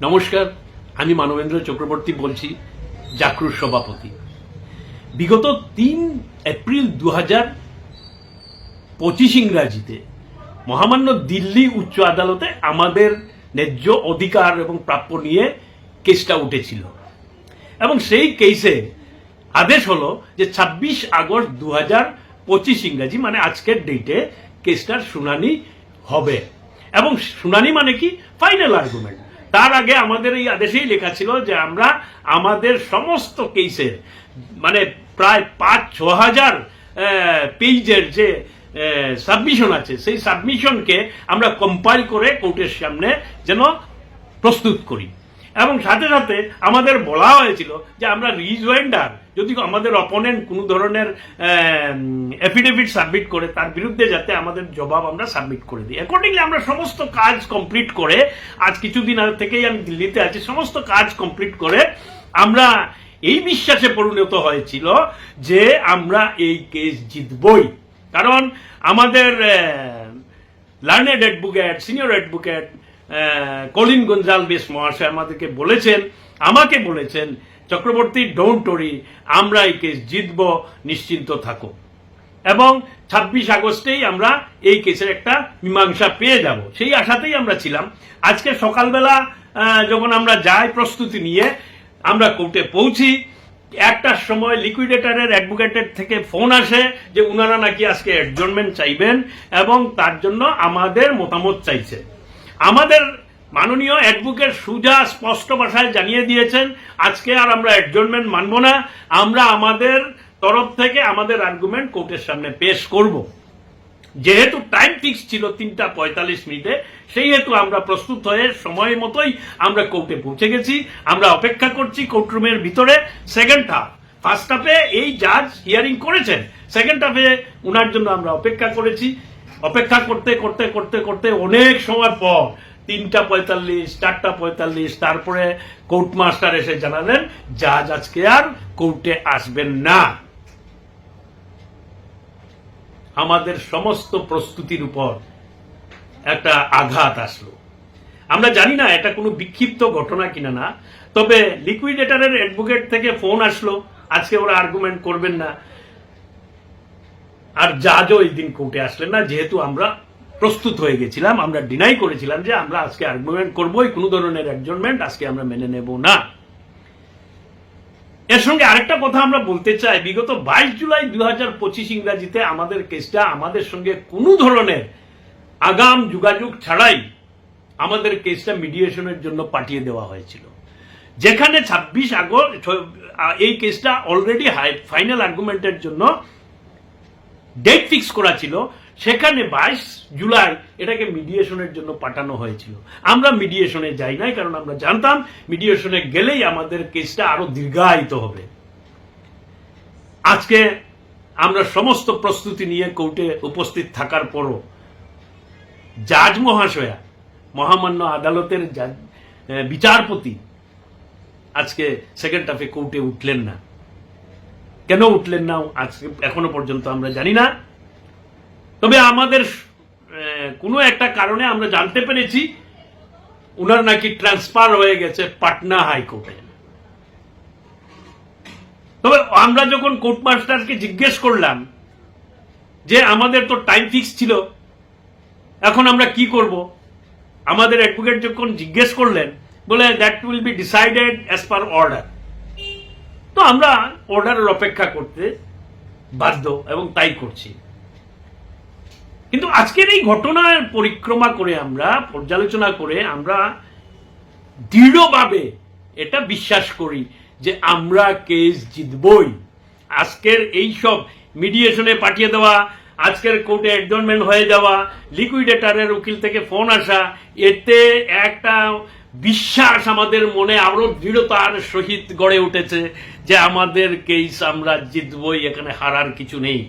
নমস্কার, আমি মানবেন্দ্র চক্রবর্তী বলছি জাকরুর সভাপতি। বিগত তিন এপ্রিল দু হাজার পঁচিশ ইংরাজিতে মহামান্য দিল্লি উচ্চ আদালতে আমাদের ন্যায্য অধিকার এবং প্রাপ্য নিয়ে কেসটা উঠেছিল। এবং সেই কেসে আদেশ হলো যে ছাব্বিশ আগস্ট দু হাজার পঁচিশ ইংরাজি মানে আজকের ডেটে কেসটার শুনানি হবে। এবং শুনানি মানে কি? ফাইনাল আর্গুমেন্ট তার আগে আমাদের এই আদেশেই লেখা ছিল যে আমরা আমাদের সমস্ত কেসের মানে প্রায় পাঁচ, ছ হাজার পেজের যে সাবমিশন আছে, সেই সাবমিশনকে আমরা কম্পাইল করে কোর্টের সামনে যেন প্রস্তুত করি। এবং সাথে সাথে আমাদের বলা হয়েছিল যে আমরা রিজয়েন্ডার, যদি আমাদের অপোনেন্ট কোনো ধরনের এফিডেভিট সাবমিট করে, তার বিরুদ্ধে যাতে আমাদের জবাব আমরা সাবমিট করে দিই। অ্যাকর্ডিংলি আমরা সমস্ত কাজ কমপ্লিট করে, আজ কিছুদিন আগে থেকেই আমি দিল্লিতে আছি, সমস্ত কাজ কমপ্লিট করে আমরা এই বিশ্বাসে পরিণত হয়েছিল যে আমরা এই কেস জিতবই। কারণ আমাদের learned advocate senior advocate Colin Gonsalves মহাশয় আমাদেরকে বলেছেন, আমাকে বলেছেন, চক্রবর্তী ডোন্ট টরি আমরা এই কেস জিতব, নিশ্চিন্ত থাকো। এবং ছাব্বিশ আগস্টেই আমরা এই কেসের একটা মীমাংসা পেয়ে যাব। সেই আশাতেই আমরা ছিলাম। আজকে সকালবেলা যখন আমরা যাই প্রস্তুতি নিয়ে, আমরা কোর্টে পৌঁছি একটার সময় লিকুইডেটরের অ্যাডভোকেটের থেকে ফোন আসে যে, উনারা নাকি আজকে অ্যাডজনমেন্ট চাইবেন এবং তার জন্য আমাদের মতামত চাইছে। আমাদের মাননীয় অ্যাডভোকেট সুজা স্পষ্ট ভাষায় জানিয়ে দিয়েছেন, আজকে আর আমরা অ্যাডজনমেন্ট মানব না, আমরা আমাদের তরফ থেকে আমাদের আর্গুমেন্ট কোর্টের সামনে পেশ করব। যেহেতু টাইম ফিক্স ছিল তিনটা পঁয়তাল্লিশ মিনিটে সেই হেতু আমরা প্রস্তুত হয়ে সময় মতোই আমরা কোর্টে পৌঁছে গেছি, আমরা অপেক্ষা করছি কোর্টরুমের ভিতরে। সেকেন্ড হাফ ফার্স্ট হাফে এই জাজ হিয়ারিং করেছেন সেকেন্ড হাফে উনার জন্য আমরা অপেক্ষা করেছি। অপেক্ষা করতে করতে করতে করতে অনেক সময় পর তিনটা পঁয়তাল্লিশ, চারটা পঁয়তাল্লিশ, তারপরে কোর্ট মাস্টার এসে জানালেন, জাজ আজকে আর কোর্টে আসবেন না। আমাদের সমস্ত প্রস্তুতির উপর একটা আঘাত আসলো। আমরা জানি না এটা কোনো বিক্ষিপ্ত ঘটনা কিনা না, তবে লিকুইডেটারের অ্যাডভোকেট থেকে ফোন আসলো, আজকে ওরা আর্গুমেন্ট করবেন না। আর জাজও এই দিন কোর্টে আসলেন না, যেহেতু আমরা প্রস্তুত হয়ে গেছিলাম, আমরা ডিনাই করেছিলাম যে আমরা আজকে আর্গুমেন্ট করবোই, কোনো ধরনের অ্যাডজনমেন্ট আজকে আমরা মেনে নেব না। এর সঙ্গে আরেকটা কথা আমরা বলতে চাই, বিগত বাইশ জুলাই দু হাজার পঁচিশ ইংরাজিতে আমাদের কেসটা আমাদের সঙ্গে কোনো ধরনের আগাম যোগাযোগ ছাড়াই আমাদের কেসটা মিডিয়েশনের জন্য পাঠিয়ে দেওয়া হয়েছিল। যেখানে ছাব্বিশ আগস্ট, এই কেসটা অলরেডি ফাইনাল আর্গুমেন্টের জন্য ডেট ফিক্স করা ছিল, সেখানে বাইশ জুলাই এটাকে মিডিয়েশনের জন্য পাঠানো হয়েছিল। আমরা মিডিয়েশনে যাই নাই, কারণ আমরা জানতাম মিডিয়েশনে গেলেই আমাদের কেসটা আরও দীর্ঘায়িত হবে। আজকে আমরা সমস্ত প্রস্তুতি নিয়ে কোর্টে উপস্থিত থাকার পরও জাজ মহাশয়া, মহামান্য আদালতের বিচারপতি আজকে সেকেন্ড হাফে কোর্টে উঠলেন না। কেন উঠলেন না? আজকে এখনও পর্যন্ত আমরা জানি না। তবে আমাদের কোনো একটা কারণে আমরা জানতে পেরেছি, উনার নাকি ট্রান্সফার হয়ে গেছে পাটনা হাইকোর্টে। তবে আমরা যখন কোর্ট মাস্টারকে জিজ্ঞেস করলাম যে আমাদের তো টাইম ফিক্স ছিল, এখন আমরা কি করব? আমাদের অ্যাডভোকেট যখন জিজ্ঞেস করলেন, বলে that will be decided as per order তো আমরা অর্ডারের অপেক্ষা করতে বাধ্য এবং তাই করছি। কিন্তু আজকের এই ঘটনার পরিক্রমা করে আমরা, পর্যালোচনা করে আমরা দৃঢ়ভাবে এটা বিশ্বাস করি যে আমরা কেস জিতবই। আজকের এই সব মিডিয়েশনে পাঠিয়ে দেওয়া, আজকের কোর্টে অ্যাডজনমেন্ট হয়ে যাওয়া লিকুইডেটারের উকিল থেকে ফোন আসা, এতে একটা বিশ্বাস আমাদের মনে আরও দৃঢ়তার সহিত গড়ে উঠেছে যে আমাদের কেস আমরা জিতবই এখানে হারার কিছু নেই।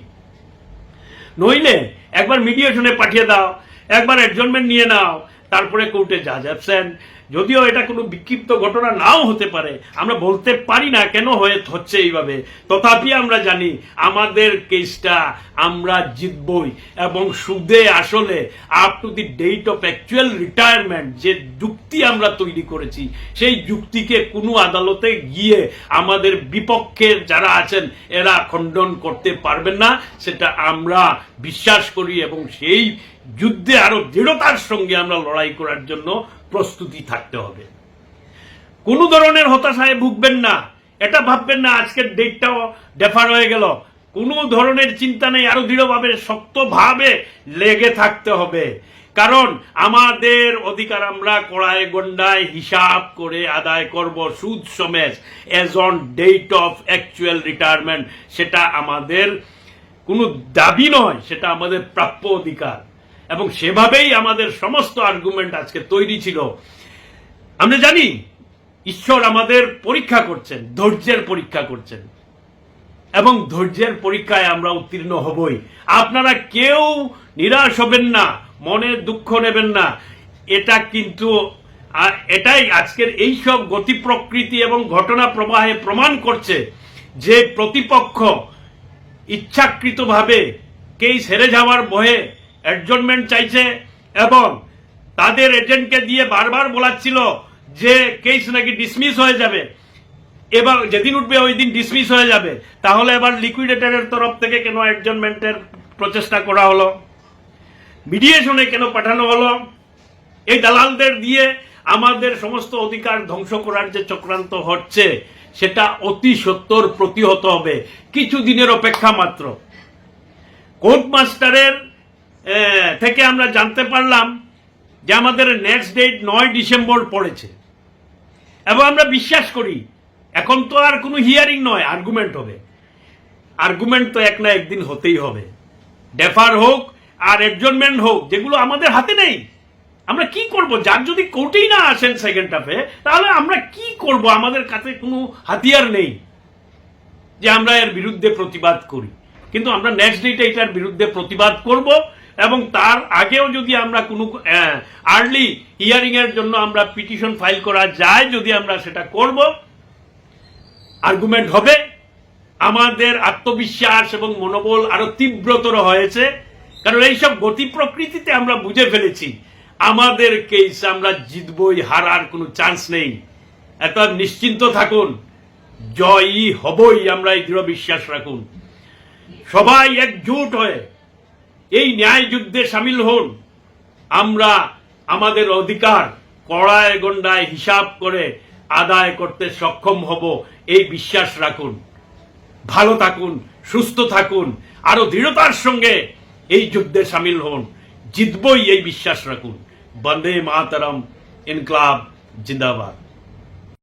নইলে একবার মিডিয়েশনে পাঠিয়ে দাও, একবার অ্যাডজনমেন্ট নিয়ে নাও, তারপরে কোর্টে জাজ অ্যাবসেন্ট যদিও এটা কোনো বিক্ষিপ্ত ঘটনা নাও হতে পারে, আমরা বলতে পারি না কেন হয়ে হচ্ছে এইভাবে। তথাপি আমরা জানি, আমাদের কেসটা আমরা জিতবই এবং সুদে আসলে up to the date of actual retirement যে যুক্তি আমরা তৈরি করেছি, সেই যুক্তিকে কোনো আদালতে গিয়ে আমাদের বিপক্ষে যারা আছেন, এরা খণ্ডন করতে পারবেন না, সেটা আমরা বিশ্বাস করি এবং সেই যুদ্ধে আরও দৃঢ়তার সঙ্গে আমরা লড়াই করার জন্য প্রস্তুতি থাকতে হবে। কোনো ধরনের হতাশায় ভুগবেন না। এটা ভাববেন না, আজকের ডেটটাও ডেফার হয়ে গেল। কোনো ধরনের চিন্তা নেই, আরও দৃঢ়ভাবে, শক্তভাবে লেগে থাকতে হবে। কারণ আমাদের অধিকার আমরা কড়ায় গন্ডায় হিসাব করে আদায় করব সুদ সমেত। As on date of actual retirement সেটা আমাদের কোনো দাবি নয়, সেটা আমাদের প্রাপ্য অধিকার। এবং সেভাবেই আমাদের সমস্ত আর্গুমেন্ট আজকে তৈরি ছিল। আমরা জানি, ঈশ্বর আমাদের পরীক্ষা করছেন, ধৈর্যের পরীক্ষা করছেন। এবং ধৈর্যের পরীক্ষায় আমরা উত্তীর্ণ হবই। আপনারা কেউ নিরাশ হবেন না, মনে দুঃখ নেবেন না। এটা কিন্তু এটাই আজকের এই সব গতি প্রকৃতি এবং ঘটনা প্রবাহে প্রমাণ করছে যে প্রতিপক্ষ ইচ্ছাকৃতভাবে কেই সেরে যাওয়ার ভয়ে অ্যাডজনমেন্ট চাইছে এবং তাদের এজেন্টকে দিয়ে বারবার বলাচ্ছিল যে কেস নাকি ডিসমিস হয়ে যাবে। এবার যেদিন উঠবে ওই দিন ডিসমিস হয়ে যাবে। তাহলে এবার লিকুইডেটরের তরফ থেকে কেন অ্যাডজনমেন্টের প্রচেষ্টা করা হলো? মিডিয়েশনে কেন পাঠানো হলো? এই দালালদের দিয়ে আমাদের সমস্ত অধিকার ধ্বংস করার যে চক্রান্ত হচ্ছে, সেটা অতি সত্তর প্রতিহত হবে। কিছু দিনের অপেক্ষা মাত্র। কোর্ট মাস্টারের থেকে আমরা জানতে পারলাম যে আমাদের নেক্সট ডেট নয় ডিসেম্বর পড়েছে। এবং আমরা বিশ্বাস করি, এখন তো আর কোনো হিয়ারিং নয় আর্গুমেন্ট হবে। আর্গুমেন্ট তো এক না একদিন হতেই হবে। ডেফার হোক আর এডজনমেন্ট হোক, যেগুলো আমাদের হাতে নেই। আমরা কি করব? যার যদি কোর্টেই না আসেন সেকেন্ড হাফে তাহলে আমরা কি করব? আমাদের কাছে কোনো হাতিয়ার নেই যে আমরা এর বিরুদ্ধে প্রতিবাদ করি। কিন্তু আমরা নেক্সট ডেটে এটার বিরুদ্ধে প্রতিবাদ করব। এবং তার আগেও যদি আমরা কোনো আর্লি হিয়ারিং এর জন্য আমরা পিটিশন ফাইল করা যায়, যদি আমরা সেটা করব আর্গুমেন্ট হবে, আমাদের আত্মবিশ্বাস এবং মনোবল আরও তীব্রতর হয়েছে। কারণ এইসব গতি প্রকৃতিতে আমরা বুঝে ফেলেছি। আমাদের কেস আমরা জিতবই, হারার কোনো চান্স নেই। এত নিশ্চিন্ত থাকুন জয়ই হবই আমরা এই দৃঢ় বিশ্বাস রাখুন। সবাই একজোট হয়ে এই ন্যায় যুদ্ধে সামিল হন। আমরা আমাদের অধিকার কড়ায় গন্ডায় হিসাব করে আদায় করতে সক্ষম হব, এই বিশ্বাস রাখুন। ভালো থাকুন, সুস্থ থাকুন, আরও দৃঢ়তার সঙ্গে এই যুদ্ধে সামিল হন। জিতবই এই বিশ্বাস রাখুন। বন্দে মাতরম, ইনকলাব, জিন্দাবাদ।